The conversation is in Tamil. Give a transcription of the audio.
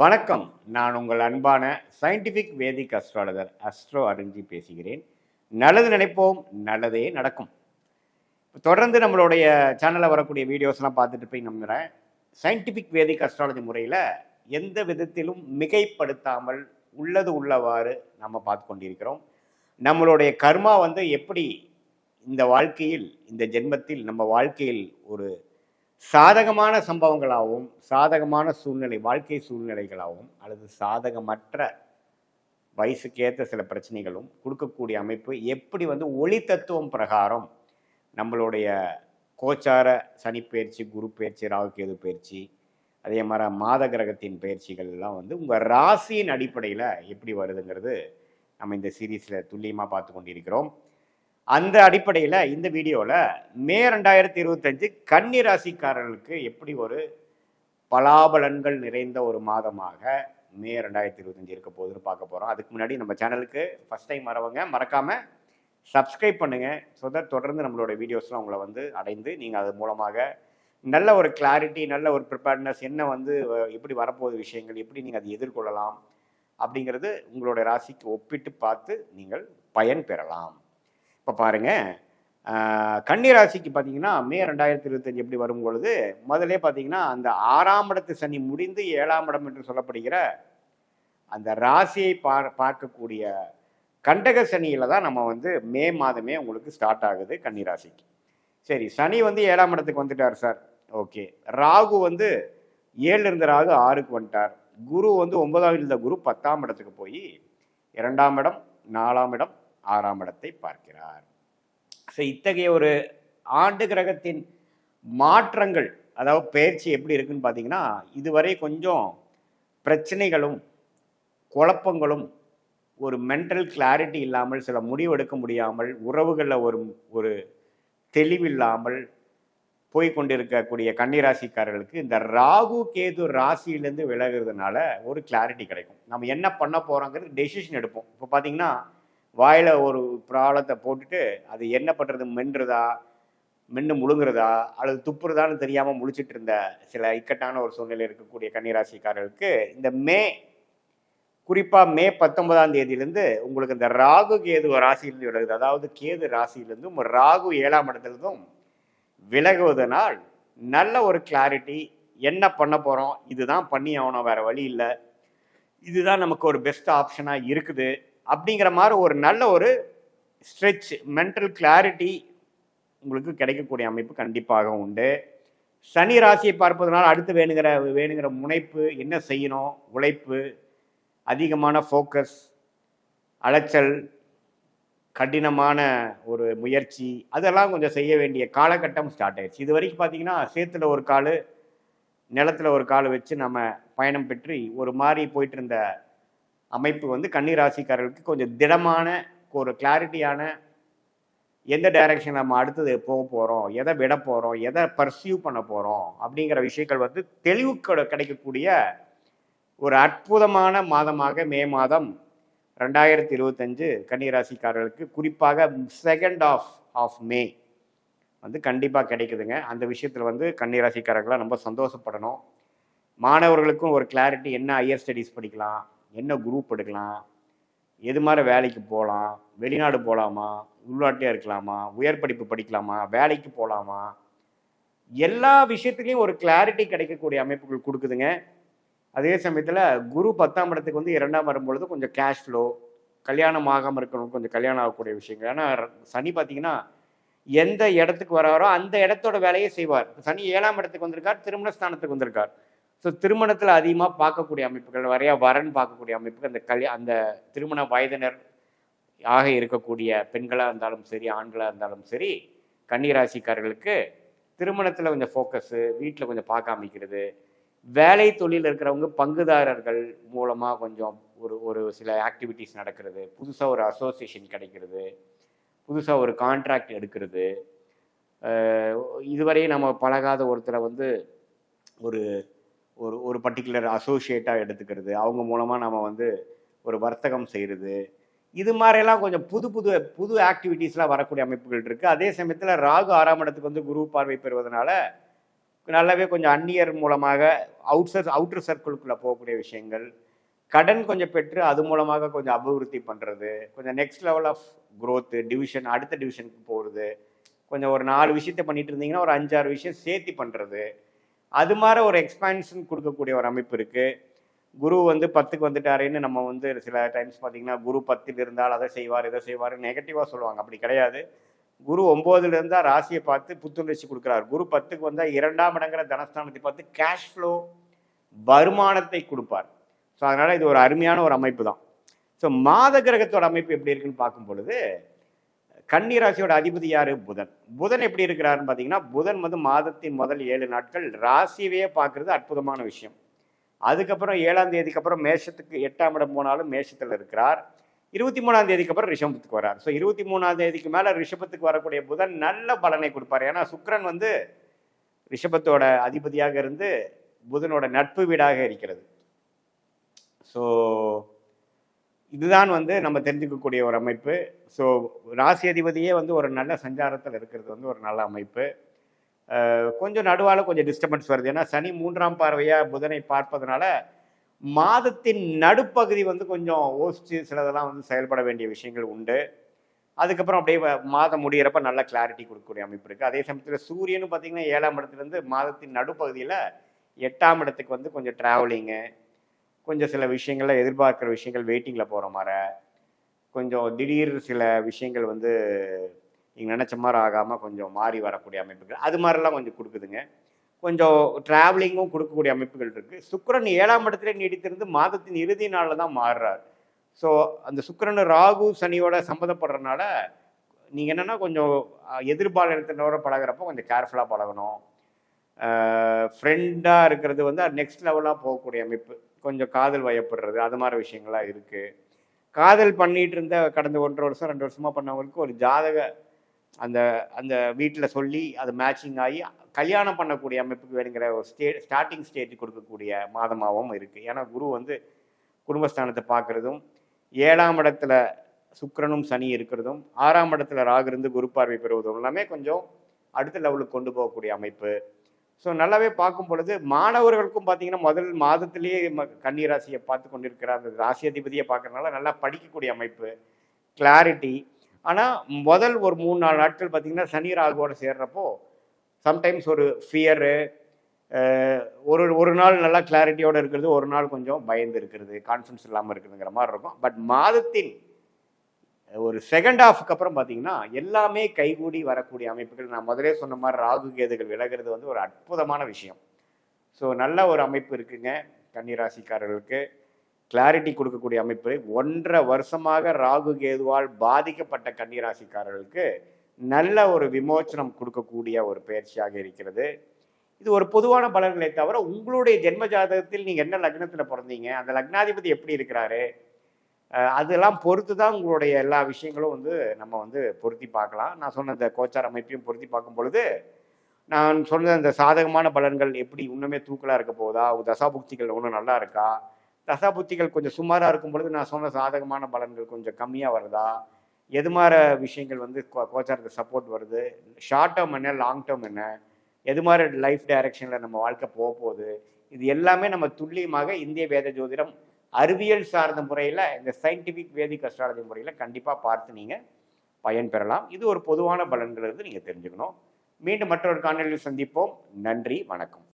வணக்கம். நான் உங்கள் அன்பான சயின்டிஃபிக் வேதிக் அஸ்ட்ராலஜர் அஸ்ட்ரோ அருஞ்சி பேசுகிறேன். நல்லது நினைப்போம் நல்லதே நடக்கும். தொடர்ந்து நம்மளுடைய சேனலில் வரக்கூடிய வீடியோஸ்லாம் பார்த்துட்டு போய் நம்புகிறேன் சயின்டிஃபிக் வேதிக் அஸ்ட்ராலஜி முறையில் எந்த விதத்திலும் மிகைப்படுத்தாமல் உள்ளது உள்ளவாறு நம்ம பார்த்து கொண்டிருக்கிறோம். நம்மளுடைய கர்மா வந்து எப்படி இந்த வாழ்க்கையில் இந்த ஜென்மத்தில் நம்ம வாழ்க்கையில் ஒரு சாதகமான சம்பவங்களாகவும் சாதகமான சூழ்நிலை வாழ்க்கை சூழ்நிலைகளாகவும் அல்லது சாதகமற்ற வயசுக்கேற்ற சில பிரச்சனைகளும் கொடுக்கக்கூடிய அமைப்பு எப்படி வந்து ஒளி தத்துவம் பிரகாரம் நம்மளுடைய கோச்சார சனி பயிற்சி குரு பயிற்சி ராகுகேது பயிற்சி அதே மாதிரி மாத கிரகத்தின் பயிற்சிகள் எல்லாம் வந்து உங்கள் ராசியின் அடிப்படையில் எப்படி வருதுங்கிறது நம்ம இந்த சீரீஸில் துல்லியமாக பார்த்து கொண்டிருக்கிறோம். அந்த அடிப்படையில் இந்த வீடியோவில் மே ரெண்டாயிரத்தி இருபத்தஞ்சு கன்னி ராசிக்காரர்களுக்கு எப்படி ஒரு பலாபலன்கள் நிறைந்த ஒரு மாதமாக மே ரெண்டாயிரத்தி இருபத்தஞ்சு இருக்க போகுதுன்னு பார்க்க போகிறோம் அதுக்கு முன்னாடி நம்ம சேனலுக்கு ஃபஸ்ட் டைம் வரவங்க மறக்காமல் சப்ஸ்கிரைப் பண்ணுங்கள் ஸோ தட் தொடர்ந்து நம்மளோட வீடியோஸ்லாம் உங்களை வந்து அடைந்து நீங்கள் அது மூலமாக நல்ல ஒரு கிளாரிட்டி நல்ல ஒரு ப்ரிப்பேர்ட்னஸ் என்ன வந்து எப்படி வரப்போகுது விஷயங்கள் எப்படி நீங்கள் அதை எதிர்கொள்ளலாம் அப்படிங்கிறது உங்களோட ராசிக்கு ஒப்பிட்டு பார்த்து நீங்கள் பயன் பெறலாம். இப்போ பாருங்கள் கன்னி ராசிக்கு பார்த்தீங்கன்னா மே ரெண்டாயிரத்தி இருபத்தஞ்சு எப்படி வரும் பொழுது முதல்ல பார்த்தீங்கன்னா அந்த ஆறாம் இடத்து சனி முடிந்து ஏழாம் இடம் என்று சொல்லப்படுகிற அந்த ராசியை பார் பார்க்கக்கூடிய கண்டக சனியில் தான் நம்ம வந்து மே மாதமே உங்களுக்கு ஸ்டார்ட் ஆகுது கன்னி ராசிக்கு சரி சனி வந்து ஏழாம் இடத்துக்கு வந்துட்டார் சார். ஓகே. ராகு வந்து ஏழு இருந்த ராகு ஆறுக்கு வந்துட்டார். குரு வந்து ஒன்பதாம் இருந்த குரு பத்தாம் இடத்துக்கு போய் இரண்டாம் இடம் நாலாம் இடம் ஆறாம் இடத்தை பார்க்கிறார். ஸோ இத்தகைய ஒரு ஆண்டு கிரகத்தின் மாற்றங்கள் அதாவது பயிற்சி எப்படி இருக்குன்னு பார்த்தீங்கன்னா இதுவரை கொஞ்சம் பிரச்சனைகளும் குழப்பங்களும் ஒரு மென்டல் கிளாரிட்டி இல்லாமல் சில முடிவெடுக்க முடியாமல் உறவுகளில் ஒரு ஒரு தெளிவில்லாமல் போய்கொண்டிருக்கக்கூடிய கன்னிராசிக்காரர்களுக்கு இந்த ராகு கேது ராசியிலேருந்து விலகிறதுனால ஒரு கிளாரிட்டி கிடைக்கும். நம்ம என்ன பண்ண போகிறோங்கிறது டெசிஷன் எடுப்போம். இப்போ பார்த்தீங்கன்னா வாயில் ஒரு பிராளத்தை போட்டுட்டு அது என்ன பண்ணுறது மென்றுதா மென்று முழுங்குறதா அல்லது துப்புறதான்னு தெரியாமல் முழிச்சிட்டு இருந்த சில இக்கட்டான ஒரு சூழ்நிலை இருக்கக்கூடிய கன்னிராசிக்காரர்களுக்கு இந்த மே குறிப்பாக மே பத்தொன்பதாம் தேதியிலேருந்து உங்களுக்கு இந்த ராகு கேது ராசியிலிருந்து விலகுது. அதாவது கேது ராசியிலிருந்தும் ராகு ஏழாம் இடத்துலேருந்தும் விலகுவதனால் நல்ல ஒரு கிளாரிட்டி என்ன பண்ண போகிறோம் இதுதான் பண்ணி ஆகணும் வேறு வழி இல்லை. இதுதான் நமக்கு ஒரு பெஸ்ட் ஆப்ஷனாக இருக்குது. அப்படிங்கிற மாதிரி ஒரு நல்ல ஒரு ஸ்ட்ரெச் மென்டல் கிளாரிட்டி உங்களுக்கு கிடைக்கக்கூடிய அமைப்பு கண்டிப்பாக உண்டு. சனி ராசியை பார்ப்பதனால் அடுத்து வேணுங்கிற வேணுங்கிற முனைப்பு என்ன செய்யணும் உழைப்பு அதிகமான ஃபோக்கஸ் அலைச்சல் கடினமான ஒரு முயற்சி அதெல்லாம் கொஞ்சம் செய்ய வேண்டிய காலகட்டம் ஸ்டார்ட் ஆயிடுச்சு. இது வரைக்கும் பார்த்தீங்கன்னா சேத்துல ஒரு கால் நிலத்துல ஒரு கால் வச்சு நம்ம பயணம் பெற்று ஒரு மாதிரி போயிட்டு இருந்த அமைப்பு வந்து கன்னி ராசிக்காரர்களுக்கு கொஞ்சம் திடமான ஒரு கிளாரிட்டியான எந்த டைரக்ஷன் நம்ம அடுத்தது போக போகிறோம் எதை விட போகிறோம் எதை பர்சியூ பண்ண போகிறோம் அப்படிங்கிற விஷயங்கள் வந்து தெளிவு கிடைக்கக்கூடிய ஒரு அற்புதமான மாதமாக மே மாதம் ரெண்டாயிரத்தி இருபத்தஞ்சு கன்னிராசிக்காரர்களுக்கு குறிப்பாக செகண்ட் ஆஃப் ஆஃப் மே வந்து கண்டிப்பாக கிடைக்குதுங்க. அந்த விஷயத்தில் வந்து கன்னிராசிக்காரர்களாக ரொம்ப சந்தோஷப்படணும். மாணவர்களுக்கும் ஒரு கிளாரிட்டி என்ன ஹையர் ஸ்டடீஸ் படிக்கலாம்? என்ன குரூப் எடுக்கலாம்? எது மாதிரி வேலைக்கு போகலாம்? வெளிநாடு போகலாமா? உள்நாட்டிலே இருக்கலாமா? உயர் படிப்பு படிக்கலாமா? வேலைக்கு போகலாமா? எல்லா விஷயத்துலையும் ஒரு கிளாரிட்டி கிடைக்கக்கூடிய அமைப்புகள் கொடுக்குதுங்க. அதே சமயத்தில் குரு பத்தாம் இடத்துக்கு வந்து இரண்டாம் வரும்பொழுது கொஞ்சம் கேஷ் ஃப்ளோ கல்யாணம் ஆகாமல் இருக்கணும் கொஞ்சம் கல்யாணம் ஆகக்கூடிய விஷயங்கள். ஏன்னா சனி பார்த்தீங்கன்னா எந்த இடத்துக்கு வராரோ அந்த இடத்தோட வேலையை செய்வார். சனி ஏழாம் இடத்துக்கு வந்திருக்கார் திருமண ஸ்தானத்துக்கு வந்திருக்கார். ஸோ திருமணத்தில் அதிகமாக பார்க்கக்கூடிய அமைப்புகள் நிறையா வரன் பார்க்கக்கூடிய அமைப்புகள் அந்த கல்யா அந்த திருமண வயதினர் ஆக இருக்கக்கூடிய பெண்களாக இருந்தாலும் சரி ஆண்களாக இருந்தாலும் சரி கன்னிராசிக்காரர்களுக்கு திருமணத்தில் கொஞ்சம் ஃபோக்கஸு வீட்டில் கொஞ்சம் பார்க்க அமைக்கிறது வேலை தொழில் இருக்கிறவங்க பங்குதாரர்கள் மூலமாக கொஞ்சம் ஒரு ஒரு சில ஆக்டிவிட்டீஸ் நடக்கிறது. புதுசாக ஒரு அசோசியேஷன் கிடைக்கிறது. புதுசாக ஒரு கான்ட்ராக்ட் எடுக்கிறது. இதுவரையும் நம்ம பழகாத ஒருத்தரை வந்து ஒரு ஒரு ஒரு பர்டிகுலர் அசோசியேட்டாக எடுத்துக்கிறது. அவங்க மூலமாக நம்ம வந்து ஒரு வர்த்தகம் செய்கிறது இது மாதிரியெல்லாம் கொஞ்சம் புது புது புது ஆக்டிவிட்டீஸ்லாம் வரக்கூடிய அமைப்புகள் இருக்குது அதே சமயத்தில் ராகு ஆறாம் இடத்துக்கு வந்து குரு பார்வை பெறுவதனால நல்லாவே கொஞ்சம் அந்நியர் மூலமாக அவுட்சர் அவுட்டர் சர்க்கிளுக்குள்ளே போகக்கூடிய விஷயங்கள். கடன் கொஞ்சம் பெற்று அது மூலமாக கொஞ்சம் அபிவிருத்தி பண்ணுறது கொஞ்சம் next level of growth division அடுத்த டிவிஷனுக்கு போகிறது கொஞ்சம் ஒரு நாலு விஷயத்தை பண்ணிட்டு இருந்தீங்கன்னா ஒரு அஞ்சாறு விஷயம் சேர்த்தி பண்ணுறது அது மாதிரி ஒரு எக்ஸ்பான்ஷன் கொடுக்கக்கூடிய ஒரு அமைப்பு இருக்குது குரு வந்து பத்துக்கு வந்துட்டாருன்னு நம்ம வந்து சில டைம்ஸ் பார்த்தீங்கன்னா குரு பத்தில் இருந்தால் அதை செய்வார் இதை செய்வார் நெகட்டிவாக சொல்லுவாங்க. அப்படி கிடையாது. குரு ஒம்போதுல இருந்தால் ராசியை பார்த்து புத்துணர்ச்சி கொடுக்குறாரு. குரு பத்துக்கு வந்தால் இரண்டாம் இடங்கிற தனஸ்தானத்தை பார்த்து கேஷ் ஃப்ளோ வருமானத்தை கொடுப்பார். ஸோ அதனால் இது ஒரு அருமையான ஒரு அமைப்பு தான். ஸோ மாத கிரகத்தோட அமைப்பு எப்படி இருக்குன்னு பார்க்கும் பொழுது கன்னி ராசியோட அதிபதி யார்? புதன். புதன் எப்படி இருக்கிறாருன்னு பார்த்தீங்கன்னா புதன் வந்து மாதத்தின் முதல் ஏழு நாட்கள் ராசியவே பார்க்குறது அற்புதமான விஷயம். அதுக்கப்புறம் ஏழாம் தேதிக்கு அப்புறம் மேஷத்துக்கு எட்டாம் இடம் போனாலும் மேஷத்தில் இருக்கிறார். இருபத்தி மூணாம் தேதிக்கு அப்புறம் ரிஷபத்துக்கு வரார். ஸோ இருபத்தி மூணாம் தேதிக்கு மேலே ரிஷபத்துக்கு வரக்கூடிய புதன் நல்ல பலனை கொடுப்பார். ஏன்னா சுக்கிரன் வந்து ரிஷபத்தோட அதிபதியாக இருந்து புதனோட நட்பு வீடாக இருக்கிறது. ஸோ இதுதான் வந்து நம்ம தெரிஞ்சுக்கக்கூடிய ஒரு அமைப்பு. ஸோ ராசி அதிபதியே வந்து ஒரு நல்ல சஞ்சாரத்தில் இருக்கிறது வந்து ஒரு நல்ல அமைப்பு. கொஞ்சம் நடுவால் கொஞ்சம் டிஸ்டர்பன்ஸ் வருது. ஏன்னா சனி மூன்றாம் பார்வையாக புதனை பார்ப்பதனால மாதத்தின் நடுப்பகுதி வந்து கொஞ்சம் ஓசிச்சு சிலதெல்லாம் வந்து செயல்பட வேண்டிய விஷயங்கள் உண்டு. அதுக்கப்புறம் அப்படியே மாதம் முடியிறப்ப நல்ல கிளாரிட்டி கொடுக்கக்கூடிய அமைப்பு இருக்குது அதே சமயத்தில் சூரியனும் பார்த்தீங்கன்னா ஏழாம் இடத்துலேருந்து மாதத்தின் நடுப்பகுதியில் எட்டாம் இடத்துக்கு வந்து கொஞ்சம் ட்ராவலிங்கு கொஞ்சம் சில விஷயங்கள்ல எதிர்பார்க்குற விஷயங்கள் வெயிட்டிங்கில் போகிற மாதிரி கொஞ்சம் திடீர் சில விஷயங்கள் வந்து நீங்கள் நினச்ச மாதிரி ஆகாமல் கொஞ்சம் மாறி வரக்கூடிய அமைப்புகள் அது மாதிரிலாம் கொஞ்சம் கொடுக்குதுங்க. கொஞ்சம் ட்ராவலிங்கும் கொடுக்கக்கூடிய அமைப்புகள் இருக்குது சுக்கிரன் ஏழாம் இடத்துல நீடித்திருந்து மாதத்தின் இறுதி நாளில் தான் மாறுறார். ஸோ அந்த சுக்கரன் ராகு சனியோட சம்மந்தப்படுறதுனால நீங்கள் என்னென்னா கொஞ்சம் அஹ், எதிர்பாலினத்தினோட பழகுறப்போ கொஞ்சம் கேர்ஃபுல்லாக பழகணும். ஃப்ரெண்டாக இருக்கிறது வந்து நெக்ஸ்ட் லெவலாக போகக்கூடிய அமைப்பு. கொஞ்சம் காதல் வயப்படுறது அது மாதிரி விஷயங்கள்லாம் இருக்குது காதல் பண்ணிட்டு இருந்த கடந்த ஒன்றரை வருஷம் ரெண்டு வருஷமாக பண்ணவங்களுக்கு ஒரு ஜாதக அந்த அந்த வீட்டில் சொல்லி அது மேட்சிங் ஆகி கல்யாணம் பண்ணக்கூடிய அமைப்புக்கு வேணுங்கிற ஒரு ஸ்டே ஸ்டார்டிங் ஸ்டேஜ் கொடுக்கக்கூடிய மாதமாகவும் இருக்குது ஏன்னா குரு வந்து குடும்பஸ்தானத்தை பார்க்குறதும் ஏழாம் இடத்துல சுக்கரனும் சனி இருக்கிறதும் ஆறாம் இடத்துல ராகு இருந்து குரு பார்வை பெறுவதும் எல்லாமே கொஞ்சம் அடுத்த லெவலுக்கு கொண்டு போகக்கூடிய அமைப்பு. ஸோ நல்லாவே பார்க்கும் பொழுது மாணவர்களுக்கும் பார்த்தீங்கன்னா முதல் மாதத்திலேயே ம- கன்னி ராசியை பார்த்து கொண்டிருக்கிற அந்த ராசி அதிபதியை பார்க்கறதுனால நல்லா படிக்கக்கூடிய அமைப்பு கிளாரிட்டி ஆனால் முதல் ஒரு மூணு நாலு நாட்கள் பார்த்தீங்கன்னா சனி ராகுவோட சேர்றப்போ சம்டைம்ஸ் ஒரு ஃபியரு ஒரு ஒரு நாள் நல்லா கிளாரிட்டியோடு இருக்கிறது ஒரு நாள் கொஞ்சம் பயந்து இருக்கிறது கான்ஃபிடன்ஸ் இல்லாமல் இருக்குதுங்கிற மாதிரி இருக்கும். பட் மாதத்தின் ஒரு செகண்ட் ஹாஃப்க்கு அப்புறம் பார்த்தீங்கன்னா எல்லாமே கைகூடி வரக்கூடிய அமைப்புகள். நான் முதலே சொன்ன மாதிரி ராகு கேதுகள் விலகிறது வந்து ஒரு அற்புதமான விஷயம். ஸோ நல்ல ஒரு அமைப்பு இருக்குங்க கன்னிராசிக்காரர்களுக்கு. கிளாரிட்டி கொடுக்கக்கூடிய அமைப்பு. ஒன்றரை வருஷமாக ராகு கேதுவால் பாதிக்கப்பட்ட கன்னிராசிக்காரர்களுக்கு நல்ல ஒரு விமோச்சனம் கொடுக்கக்கூடிய ஒரு பயிற்சியாக இருக்கிறது. இது ஒரு பொதுவான பலன்களை தவிர உங்களுடைய ஜென்ம ஜாதகத்தில் நீங்கள் என்ன லக்னத்தில் பிறந்தீங்க அந்த லக்னாதிபதி எப்படி இருக்கிறாரு அதெல்லாம் பொறுத்து தான் உங்களுடைய எல்லா விஷயங்களும் வந்து நம்ம வந்து பொருத்தி பார்க்கலாம். நான் சொன்ன இந்த கோச்சார் அமைப்பையும் பொருத்தி பார்க்கும் பொழுது நான் சொன்ன இந்த சாதகமான பலன்கள் எப்படி இன்னுமே தூக்கலாக இருக்க போதா தசாபுக்திகள் ஒன்றும் நல்லா இருக்கா? தசாபுக்திகள் கொஞ்சம் சுமாராக இருக்கும் பொழுது நான் சொன்ன சாதகமான பலன்கள் கொஞ்சம் கம்மியாக வருதா? எது மாதிரி விஷயங்கள் வந்து கோ- கோச்சாரத்துக்கு சப்போர்ட் வருது? ஷார்ட் டேர்ம் என்ன லாங் டேர்ம் என்ன? எது மாதிரி லைஃப் டைரக்ஷனில் நம்ம வாழ்க்கை போக போகுது? இது எல்லாமே நம்ம துல்லியமாக இந்திய வேத ஜோதிடம் அறிவியல் சார்ந்த முறையில் இந்த சயின்டிஃபிக் வேதிக் அஸ்ட்ராலஜி முறையில் கண்டிப்பாக பார்த்து நீங்கள் பயன் பெறலாம் இது ஒரு பொதுவான பலன்கள் இருந்து நீங்கள் தெரிஞ்சுக்கணும். மீண்டும் மற்றொரு காணொலியில் சந்திப்போம். நன்றி வணக்கம்.